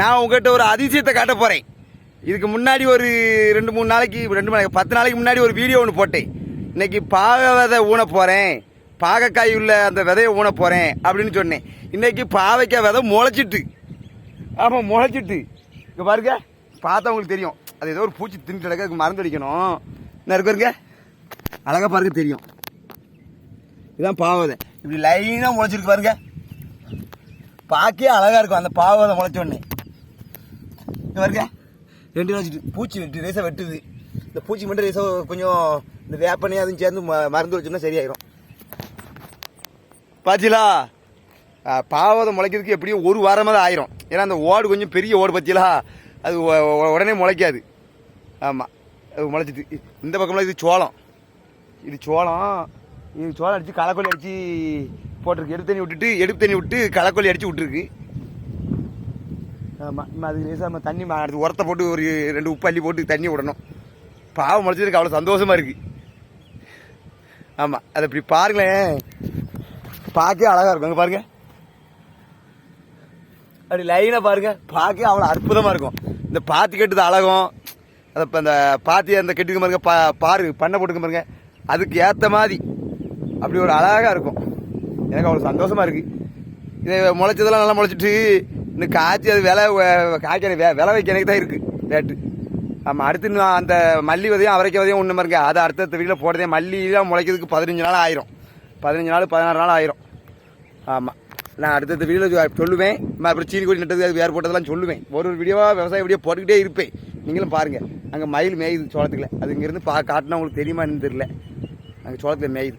நான் உங்ககிட்ட ஒரு அதிசயத்தை காட்ட போகிறேன் இதுக்கு முன்னாடி ஒரு ரெண்டு மூணு நாளைக்கு ரெண்டு மணி பத்து நாளைக்கு முன்னாடி ஒரு வீடியோ ஒன்று போட்டேன். இன்னைக்கு பாக விதை ஊன போகிறேன் பாகக்காய் உள்ள அந்த விதையை ஊன போகிறேன் அப்படின்னு சொன்னேன். இன்னைக்கு பாவைக்காய் விதை முளைச்சிட்டு. ஆமாம் முளைச்சிட்டு. இங்கே பாருங்க பார்த்தா உங்களுக்கு தெரியும். அது ஏதோ ஒரு பூச்சி தின்னு கிடக்க மருந்து அடிக்கணும். என்ன இருக்கு பாருங்க அழகாக பாருங்க தெரியும். இதுதான் பாவதை இப்படி லைனாக முளைச்சிருக்கு பாருங்க. பார்க்கே அழகாக இருக்கும் அந்த பாவதை முளைச்சோடனே பாருங்க. ரெண்டு வச்சுட்டு பூச்சி வெட்டு ரேசாக வெட்டுது. இந்த பூச்சி மட்டும் ரேசாக கொஞ்சம் இந்த வேப்பனையும் அதுவும் சேர்ந்து ம- மருந்து வச்சோம்னா சரியாயிரும். பாத்தீங்களா பாவதை முளைக்கிறதுக்கு எப்படியும் ஒரு வாரமாக தான் ஆயிரும். ஏன்னா அந்த ஓடு கொஞ்சம் பெரிய ஓடு பார்த்தீங்களா அது உடனே முளைக்காது. ஆமாம் அது முளைச்சிட்டு இந்த பக்கம்லாம் இது சோளம். இது சோளம். இது சோளம் அடித்து களைக்கொல்லி அடித்து போட்டிருக்கு. எடுப்பு தண்ணி விட்டுட்டு எடுப்பு தண்ணி விட்டு களைக்கொல்லி அடித்து விட்டுருக்கு. ஆமாம் நம்ம அதுக்கு லேசாக நம்ம தண்ணி அடுத்து உரத்தை போட்டு ஒரு ரெண்டு உப்பு அள்ளி போட்டு தண்ணி விடணும். பாவம் முளைச்சதுக்கு அவ்வளோ சந்தோஷமாக இருக்குது ஆமாம் அதை இப்படி பாருங்களேன். பார்க்கவே அழகாக இருக்கும். அங்கே பாருங்க. அப்படி லைனாக பாருங்க. பார்க்கவே அவ்வளோ அற்புதமாக இருக்கும். இந்த பாத்தி கட்டுது அழகும். அதை இப்போ அந்த பாத்தி அந்த கெட்டுக்கு பாருங்க. பா பாரு பண்ணை போட்டுக்க பாருங்க. அதுக்கு ஏற்ற மாதிரி. அப்படி ஒரு அழகாக இருக்கும். எனக்கு அவ்வளோ சந்தோஷமாக இருக்குது இதை முளைச்சதெல்லாம் நல்லா முளைச்சிட்டு இன்னும் காய்ச்சி அது விலை வ- காய்க்கிற வே விலை வைக்கிறதுக்கு தான் இருக்குது ரேட்டு ஆமாம் அடுத்து இன்னும் அந்த மல்லி விதையும் அவரைக்க விதையும் ஒன்று பாருங்க. அதை அடுத்தடுத்த வீட்டில் போடுறதே மல்லிலாம் முளைக்கிறதுக்கு பதினஞ்சு நாள் ஆயிரும். பதினஞ்சு நாள் பதினாறு நாள் ஆயிரும். ஆமாம் நான் அடுத்தடுத்த வீடியோவில் சொல்லுவேன். அப்புறம் சீனி கொடி நட்டது அது வேறு போட்டதெல்லாம் சொல்லுவேன். ஒரு ஒரு வீடியோவாக விவசாய வீடியோ போட்டுக்கிட்டே இருப்பேன். நீங்களும் பாருங்கள் அங்கே மயில் மேயுது சோளத்துக்குள்ள. அது இங்கேருந்து பா காட்டினா உங்களுக்கு தெரியுமான்னு தெரியல. அங்கே சோளத்தில் மேயுது.